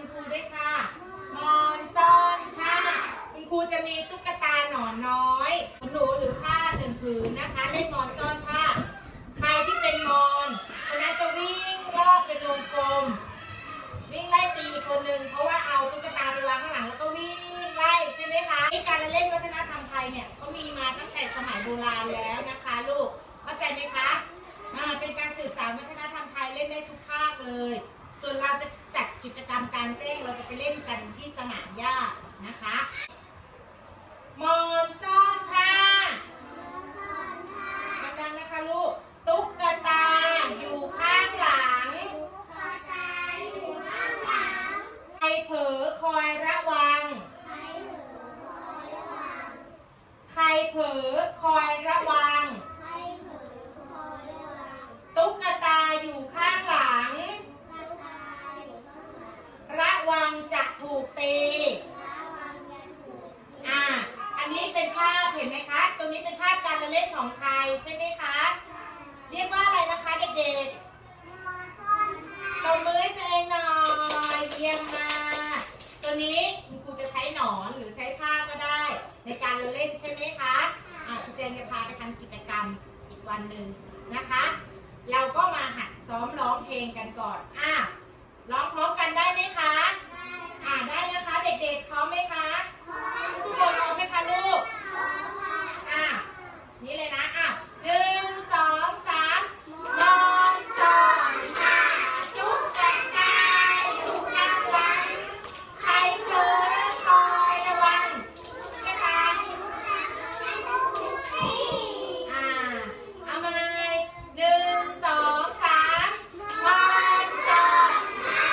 คุณครูด้วยค่ะมอนซ่อนผ้าคุณครูจะมีตุ๊กตาหนอนน้อยหนูหรือผ้าหนึ่งผืนนะคะเล่นมอนซ่อนผ้า ใครที่เป็นมอนคนนั้นจะวิ่งรอบเป็นวงกลม วิ่งไล่ตีอีกคนหนึ่งเพราะว่าเอาตุ๊กตาไปวางข้างหลังแล้วก็วิ่งไล่ใช่ไหมคะการเล่นวัฒนธรรมไทยเนี่ยเขามีมาตั้งแต่สมัยโบราณแล้วนะคะลูกเข้าใจไหมคะ เผลอคอยระวัง ตุ๊กตาอยู่ข้างหลัง ระวังจะถูกตี อ่า อันนี้เป็นภาพเห็นไหมคะ ตรงนี้เป็นภาพการละเล่นของไทยใช่ไหมคะ เรียกว่าอะไรนะคะเด็กๆตบมือให้ตัวเองหน่อย เยี่ยมมากตัวนี้คุณครูจะใช้หนอนหรือใช้ผ้าก็ได้ ในการเล่นใช่ไหมคะอะคุณเจนจะพาไปทำกิจกรรมอีกวันหนึ่งนะคะ เราก็มาหัดซ้อมร้องเพลงกันก่อนอะร้องพร้อมกันได้ไหมคะ อ่าได้นะคะ เด็กๆ พร้อมไหมคะ ทุกคนพร้อมไหมคะลูก อะนี่เลยนะอะหนึ่งสองสามมองสอนหาจุกกระตายอยู่ข้างหลังใครเผลอคอยระวังกระตายอ่าเอามาหนึ่งสองสามมองสอนหา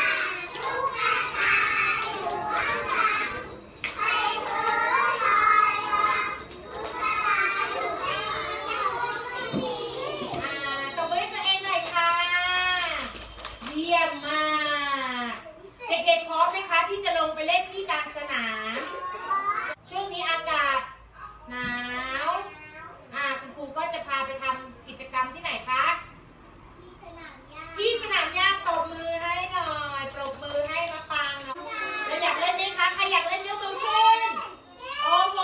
จุกกระตายอยู่ข้างหลังใครเผลอคอยระวัง อ่าตบมือให้ตัวเองหน่อยค่ะ เยี่ยมมาก เด็กๆพร้อมไหมคะที่จะลงไปเล่นที่กลางสนาม ช่วงนี้อากาศหนาว อ่าคุณครูก็จะพาไปทำกิจกรรมที่ไหนคะ ที่สนามหญ้าตบมือให้หน่อยปรบมือให้มะปรางหน่อยแล้วอยากเล่นไหมคะ ใครอยากเล่นยกมือขึ้น โอ้โห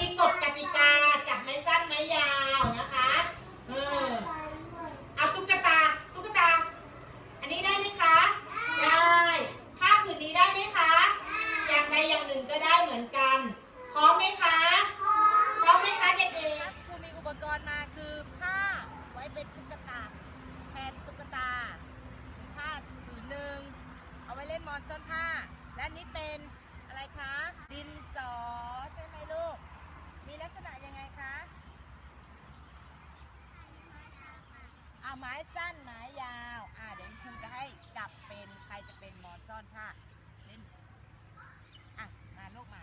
มีกฎกติกาจับไม้สั้นไม้ยาวนะคะเออเอาตุ๊กตา ตุ๊กตา อันนี้ได้ไหมคะ ได้ ผ้าผืนนี้ได้ไหมคะ อย่างใดอย่างหนึ่งก็ได้เหมือนกัน พร้อมไหมคะ พร้อมไหมคะเด็กๆครูมีอุปกรณ์ มาคือผ้าไว้เป็นตุ๊กตาแทนตุ๊กตา ผ้าผืนหนึ่งเอาไว้เล่นมอนซ่อนผ้า และนี่เป็นอะไรคะ ดินสอใช่ไหมลูก มีลักษณะยังไงคะอาไม้สั้นไม้ยาว อ่าเดี๋ยวครูจะให้จับเป็นใครจะเป็นมอนซ่อนผ้าเล่นอะมาลูกมา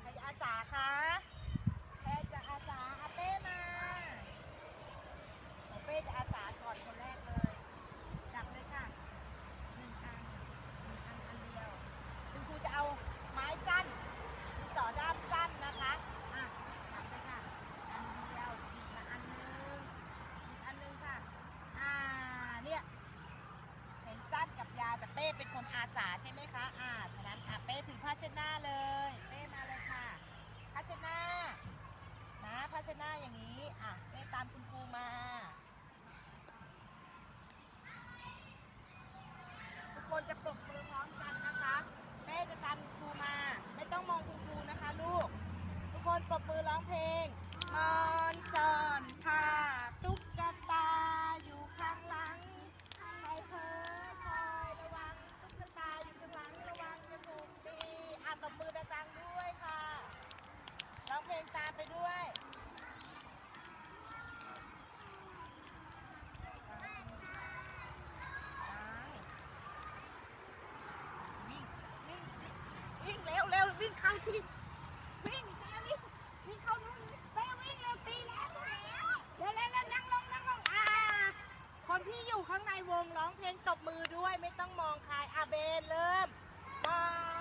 ใครจะอาสาคะใครจะอาสาอาเป้มาโอเป้จะ อาสาก่อนคนแรกเลย จับเลยค่ะหนึ่งอันหนึ่งอันอันเดียว คุณครูจะเอาไม้สั้นมีสอด้ามสั้นนะคะ อะ จับเลยค่ะ อันเดียวอีกมาอันหนึงอีกอันหนึงค่ะ อ่า เนี่ย เห็นสั้นกับยาวแต่เป้เป็นคนอาสาใช่ไหมคะ อ่า ฉะนั้นอะเป้ถือผ้าเช็ดหน้าเลย เป้มาเลยค่ะ ผ้าเช็ดหน้า นะผ้าเช็ดหน้าอย่างนี้ อะ เป้ตามคุณครูมา ทุก คนจะปร วิ่งเข้าสิวิ่งไปวิ่วิ่งเข้านู้นไปวิ่งเร็วตีแล้วเร็วเร็วแล้วนั่งลงนั่งลงอ่าคนที่อยู่ข้างในวงร้องเพลงตบมือด้วยไม่ต้องมองใครอาเบนเริ่มมอง